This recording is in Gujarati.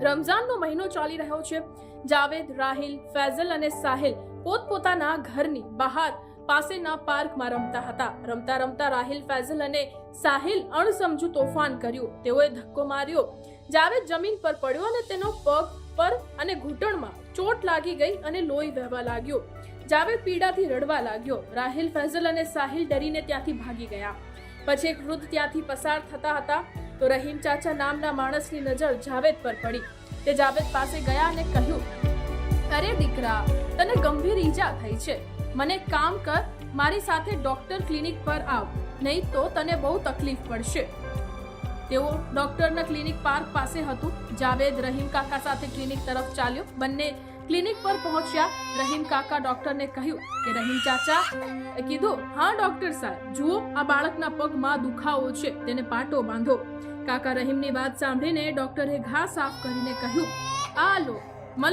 રમઝાનનો મહિનો ચાલી રહ્યો છે. જાવેદ, રાહિલ, ફૈઝલ અને સાહિલ પોતપોતાના ઘરની બહાર પાસેના પાર્કમાં રમતા હતા. રમતા રમતા રાહિલ, ફૈઝલ અને સાહિલ અણસમજુ તોફાન કર્યું. તેઓએ ધક્કો માર્યો. જાવેદ જમીન પર પડ્યો અને તેનો પગ પર અને ઘૂંટણમાં ચોટ લાગી ગઈ અને લોહી વહેવા લાગ્યો. જાવેદ પીડાથી રડવા લાગ્યો. રાહિલ, ફૈઝલ અને સાહિલ ડરીને ત્યાંથી ભાગી ગયા. પછી એક વૃદ્ધ ત્યાંથી પસાર થતા હતા. તો રહીમ ચાચા નામના માણસની નજર જાવેદ પર પડી. તે જાવેદ પાસે ગયા અને કહ્યું, અરે દીકરા, તને ગંભીર ઈજા થઈ છે. મને કામ કર, મારી સાથે ડોક્ટર ક્લિનિક પર આવ, નહીં તો તને બહુ તકલીફ પડશે. તેઓ ડોક્ટરના ક્લિનિક પાર્ક પાસે હતું. જાવેદ, રહીમ કાકા સાથે ક્લિનિક તરફ ચાલ્યો. બંને ક્લિનિક પર પહોંચ્યા. રહીમ કાકા ડોક્ટરને કહ્યું કે, રહીમ ચાચા. કીધું, હા, ડોક્ટર સાહેબ. જુઓ, આ બાળકના પગમાં દુખાવો છે. તેને પાટો બાંધો. કાકા રહીમની વાત સાંભળીને ડોક્ટરે ઘા સાફ કરીને કહ્યું, આ લો.